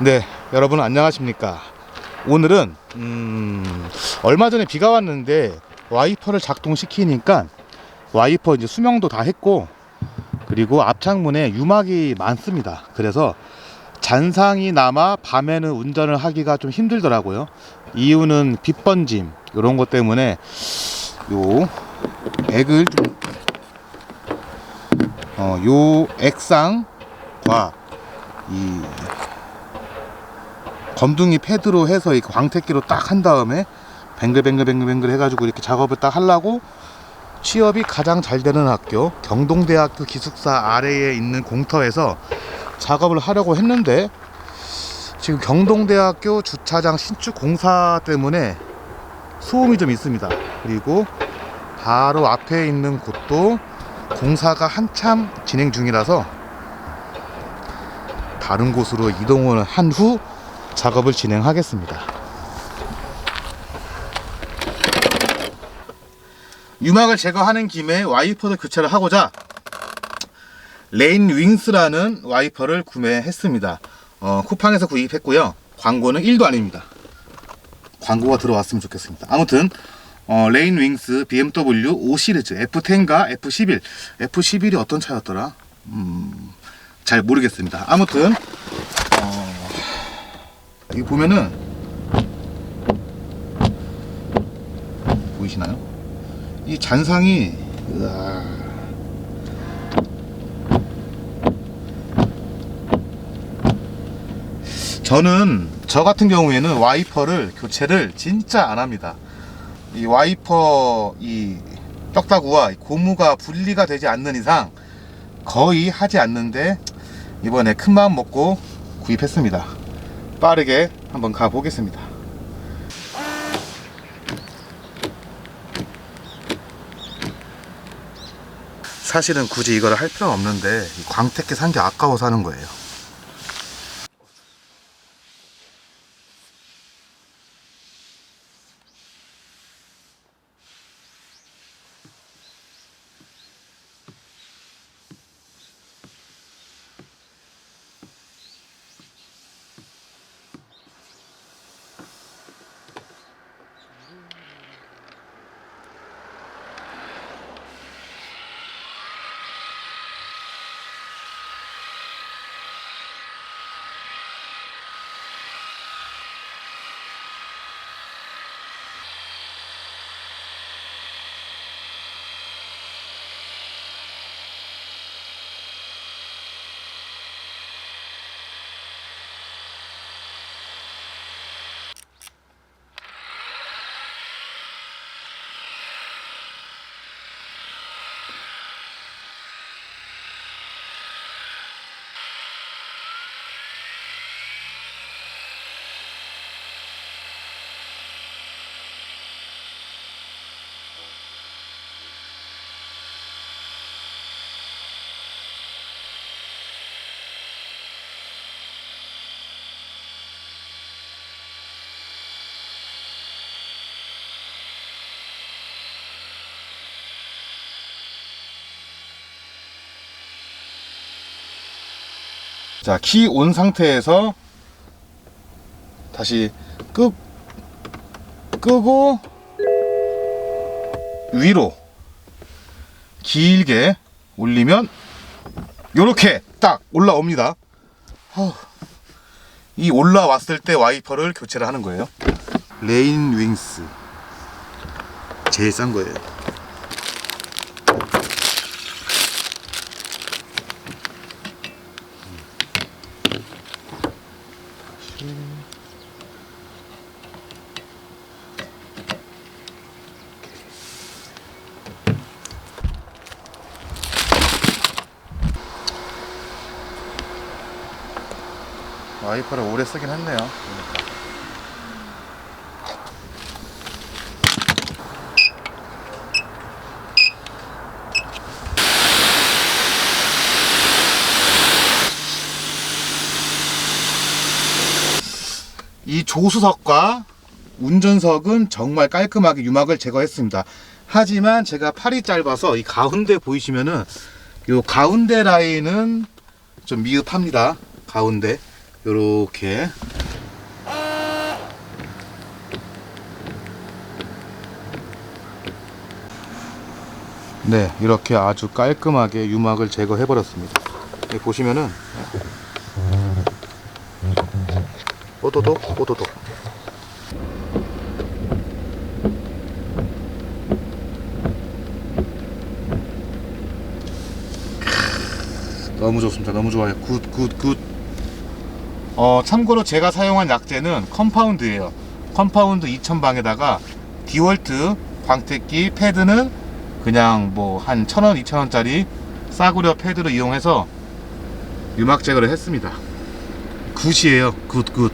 네, 여러분 안녕하십니까? 오늘은 음, 얼마 전에 비가 왔는데 와이퍼를 작동시키니까 와이퍼 이제 수명도 다 했고 그리고 앞창문에 유막이 많습니다. 그래서 잔상이 남아 밤에는 운전을 하기가 좀 힘들더라고요. 이유는 빛번짐 이런 것 때문에 요 액을 좀 어, 요 액상과 이 검둥이 패드로 해서 이 광택기로 딱 한 다음에 뱅글뱅글뱅글뱅글 해가지고 이렇게 작업을 딱 하려고 취업이 가장 잘 되는 학교 경동대학교 기숙사 아래에 있는 공터에서 작업을 하려고 했는데 지금 경동대학교 주차장 신축 공사 때문에 소음이 좀 있습니다. 그리고 바로 앞에 있는 곳도 공사가 한참 진행 중이라서 다른 곳으로 이동을 한후 작업을 진행하겠습니다. 유막을 제거하는 김에 와이퍼도 교체를 하고자 레인 윙스라는 와이퍼를 구매했습니다. 어, 쿠팡에서 구입했고요. 광고는 1도 아닙니다. 광고가 들어왔으면 좋겠습니다. 아무튼 어, 레인 윙스 BMW 5 시리즈 F10과 F11 F11이 어떤 차였더라? 음, 잘 모르겠습니다. 아무튼 어, 여기 보면은 보이시나요? 이 잔상이 으아, 저는 저 같은 경우에는 와이퍼를 교체를 진짜 안 합니다. 이 와이퍼 이 떡다구와 이 고무가 분리가 되지 않는 이상 거의 하지 않는데 이번에 큰 마음 먹고 구입했습니다. 빠르게 한번 가 보겠습니다. 사실은 굳이 이걸 할 필요는 없는데 이 광택기 산 게 아까워서 하는 거예요. 자, 키 온 상태에서 다시 끄, 끄고 위로 길게 올리면 요렇게 딱 올라옵니다. 허, 이 올라왔을 때 와이퍼를 교체를 하는 거예요. 레인 윙스. 제일 싼 거예요. 와이퍼를 오래 쓰긴 했네요. 보니까. 이 조수석과 운전석은 정말 깔끔하게 유막을 제거했습니다. 하지만 제가 팔이 짧아서 이 가운데 보이시면은 요 가운데 라인은 좀 미흡합니다. 가운데 요렇게 네 이렇게 아주 깔끔하게 유막을 제거해 버렸습니다 여기 보시면은 오도독 오도독 너무 좋습니다. 너무 좋아요. 굿, 굿, 굿. 어, 참고로 제가 사용한 약재는 컴파운드예요. 컴파운드 2000방에다가 디월트 광택기 패드는 그냥 뭐 한 1000원, 2000원짜리 싸구려 패드를 이용해서 유막 제거를 했습니다. 굿이에요. 굿, 굿.